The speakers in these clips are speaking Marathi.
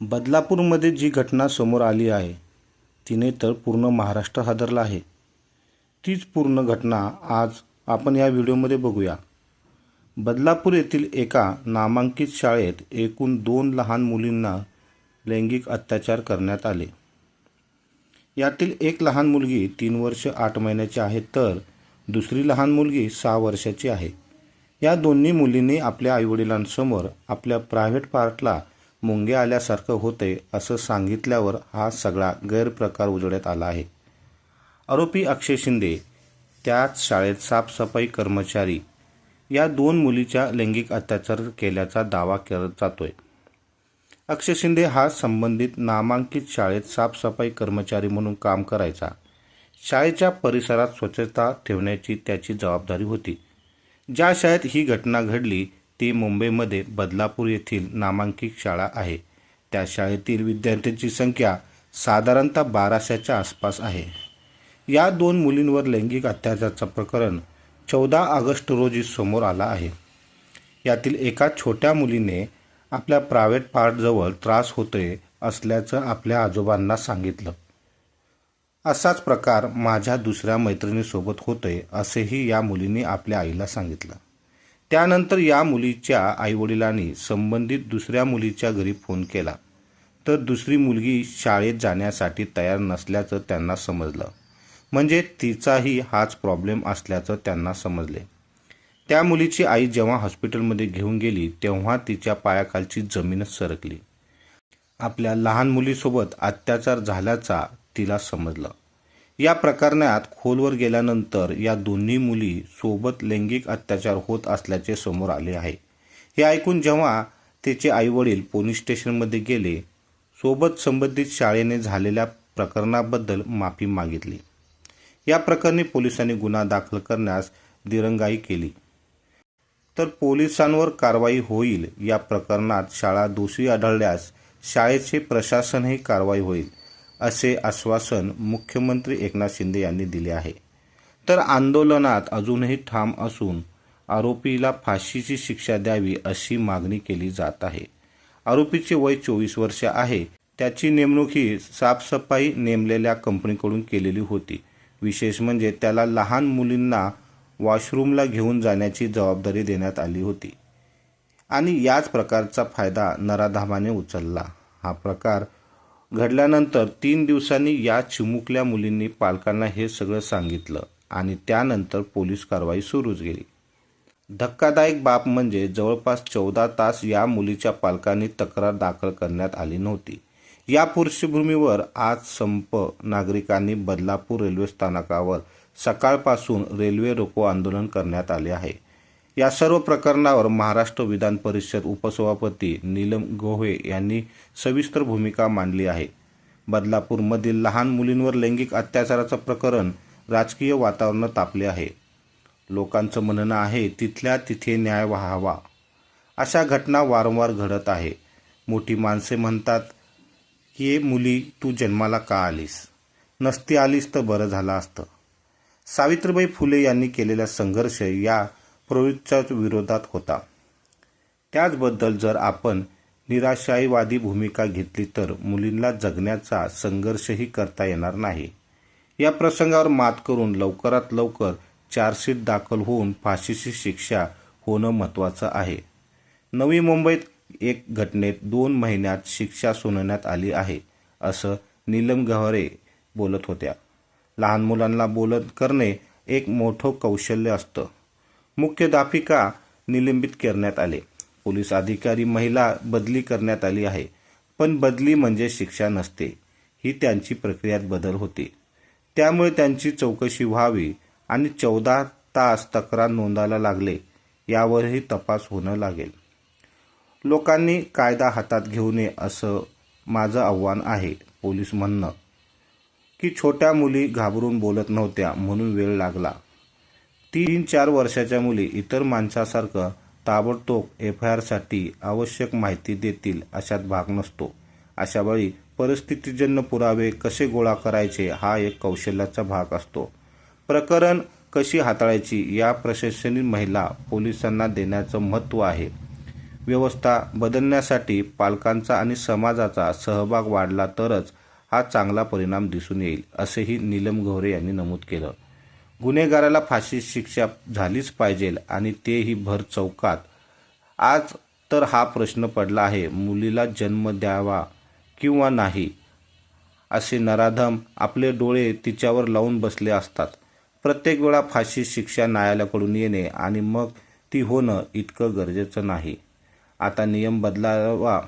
बदलापूरमध्ये जी घटना समोर आली आहे तिने तर पूर्ण महाराष्ट्र हादरला आहे. तीच पूर्ण घटना आज आपण या व्हिडिओमध्ये बघूया. बदलापूर येथील एका नामांकित शाळेत एकूण दोन लहान मुलींना लैंगिक अत्याचार करण्यात आले. यातील एक लहान मुलगी तीन वर्ष आठ महिन्याची आहे तर दुसरी लहान मुलगी सहा वर्षाची आहे. या दोन्ही मुलींनी आपल्या आईवडिलांसमोर आपल्या प्रायव्हेट पार्टला मुंगे आल्यासारखं होते असं सांगितल्यावर हा सगळा गैरप्रकार उजळत आला आहे. आरोपी अक्षय शिंदे त्याच शाळेत साफसफाई कर्मचारी या दोन मुलीच्या लैंगिक अत्याचार केल्याचा दावा करत जातोय. अक्षय शिंदे हा संबंधित नामांकित शाळेत साफसफाई कर्मचारी म्हणून काम करायचा. शाळेच्या परिसरात स्वच्छता ठेवण्याची त्याची जबाबदारी होती. ज्या शाळेत ही घटना घडली ती मुंबईमध्ये बदलापूर येथील नामांकित शाळा आहे. त्या शाळेतील विद्यार्थ्यांची संख्या साधारणतः बाराशेच्या आसपास आहे. या दोन मुलींवर लैंगिक अत्याचाराचं प्रकरण चौदा ऑगस्ट रोजी समोर आला आहे. यातील एका छोट्या मुलीने आपल्या प्रायव्हेट पार्टजवळ त्रास होतोय असल्याचं आपल्या आजोबांना सांगितलं. असाच प्रकार माझ्या दुसऱ्या मैत्रिणीसोबत होतोय असेही या मुलीने आपल्या आईला सांगितलं. त्यानंतर या मुलीच्या आईवडिलांनी संबंधित दुसऱ्या मुलीच्या घरी फोन केला. तर दुसरी मुलगी शाळेत जाण्यासाठी तयार नसल्याचं त्यांना समजलं. म्हणजे तिचाही हाच प्रॉब्लेम असल्याचं त्यांना समजले. त्या मुलीची आई जेव्हा हॉस्पिटलमध्ये घेऊन गेली तेव्हा तिच्या पायाखालची जमीनच सरकली. आपल्या लहान मुलीसोबत अत्याचार झाल्याचा तिला समजलं. या प्रकरणात खोलवर गेल्यानंतर या दोन्ही मुली सोबत लैंगिक अत्याचार होत असल्याचे समोर आले आहे. हे ऐकून जेव्हा त्याचे आईवडील पोलीस स्टेशनमध्ये गेले सोबत संबंधित शाळेने झालेल्या प्रकरणाबद्दल माफी मागितली. या प्रकरणी पोलिसांनी गुन्हा दाखल करण्यास दिरंगाई केली. तर पोलिसांवर कारवाई होईल या प्रकरणात शाळा दोषी आढळल्यास शाळेचे प्रशासनही कारवाई होईल. असे आश्वासन मुख्यमंत्री एकनाथ शिंदे यांनी दिले आहे. तर आंदोलनात अजूनही ठाम असून आरोपीला फाशीची शिक्षा द्यावी अशी मागणी केली जात आहे. आरोपीचे वय चोवीस वर्ष आहे. त्याची नेमणूक ही साफसफाई नेमलेल्या कंपनीकडून केलेली होती. विशेष म्हणजे त्याला लहान मुलींना वॉशरूमला घेऊन जाण्याची जबाबदारी देण्यात आली होती. आणि याच प्रकारचा फायदा नराधामाने उचलला. हा प्रकार घडल्यानंतर तीन दिवसांनी या चिमुकल्या मुलींनी पालकांना हे सगळं सांगितलं आणि त्यानंतर पोलीस कारवाई सुरूच गेली. धक्कादायक बाब म्हणजे जवळपास चौदा तास या मुलीच्या पालकांनी तक्रार दाखल करण्यात आली नव्हती. या पार्श्वभूमीवर आज संप नागरिकांनी बदलापूर रेल्वे स्थानकावर सकाळपासून रेल्वे रोको आंदोलन करण्यात आले आहे. या सर्व प्रकरणावर महाराष्ट्र विधान परिषद उपसभापती नीलम गोहे यांनी सविस्तर भूमिका मांडली आहे. बदलापूरमधील लहान मुलींवर लैंगिक अत्याचाराचं प्रकरण राजकीय वातावरण तापले आहे. लोकांचं म्हणणं आहे तिथल्या तिथे न्याय व्हावा. अशा घटना वारंवार घडत आहे. मोठी माणसे म्हणतात की मुली तू जन्माला का आलीस? नसती आलीस तर बरं झालं असतं. सावित्रीबाई फुले यांनी केलेला संघर्ष या प्रवृत्तीच्या विरोधात होता. त्याचबद्दल जर आपण निराशाईवादी भूमिका घेतली तर मुलींना जगण्याचा संघर्षही करता येणार नाही. या प्रसंगावर मात करून लवकरात लवकर चार्जशीट दाखल होऊन फाशीची शिक्षा होणं महत्त्वाचं आहे. नवी मुंबईत एक घटनेत दोन महिन्यात शिक्षा सुनावण्यात आली आहे असं नीलम गहरे बोलत होत्या. लहान मुलांना बोलत करणे एक मोठं कौशल्य असतं. मुख्याध्यापिका निलंबित करण्यात आले. पोलीस अधिकारी महिला बदली करण्यात आली आहे पण बदली म्हणजे शिक्षा नसते. ही त्यांची प्रक्रियात बदल होती. त्यामुळे त्यांची चौकशी व्हावी आणि चौदा तास तक्रार नोंदायला लागले यावरही तपास होणं लागेल. लोकांनी कायदा हातात घेऊ नये असं माझं आव्हान आहे पोलीस म्हणणं. की छोट्या मुली घाबरून बोलत नव्हत्या म्हणून वेळ लागला. तीन चार वर्षाच्या मुली इतर माणसासारखं ताबडतोब एफ आय आरसाठी आवश्यक माहिती देतील अशात भाग नसतो. अशावेळी परिस्थितीजन्य पुरावे कसे गोळा करायचे हा एक कौशल्याचा भाग असतो. प्रकरण कशी हाताळायची या प्रशासनीय महिला पोलिसांना देण्याचं महत्त्व आहे. व्यवस्था बदलण्यासाठी पालकांचा आणि समाजाचा सहभाग वाढला तरच हा चांगला परिणाम दिसून येईल असेही नीलम गोहरे यांनी नमूद केलं. गुन्हेगाराला फाशी शिक्षा झालीच पाहिजे आणि तेही भर चौकात. आज तर हा प्रश्न पडला आहे मुलीला जन्म द्यावा किंवा नाही असे नराधम आपले डोळे तिच्यावर लावून बसले असतात. प्रत्येक वेळा फाशी शिक्षा न्यायालयाकडून येणे आणि मग ती होणं इतकं गरजेचं नाही. आता नियम बदलावा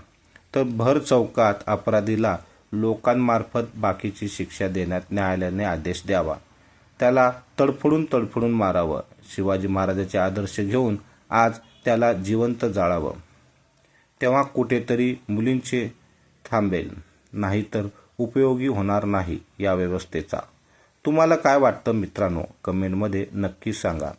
तर भर चौकात अपराधीला लोकांमार्फत बाकीची शिक्षा देण्यात न्यायालयाने आदेश द्यावा. त्याला तडफडून तडफडून मारावं. शिवाजी महाराजाचे आदर्श घेऊन आज त्याला जिवंत जाळावं. तेव्हा कुठेतरी मुलींचे थांबेल. नाहीतर उपयोगी होणार नाही या व्यवस्थेचा. तुम्हाला काय वाटतं मित्रांनो? कमेंटमध्ये नक्की सांगा.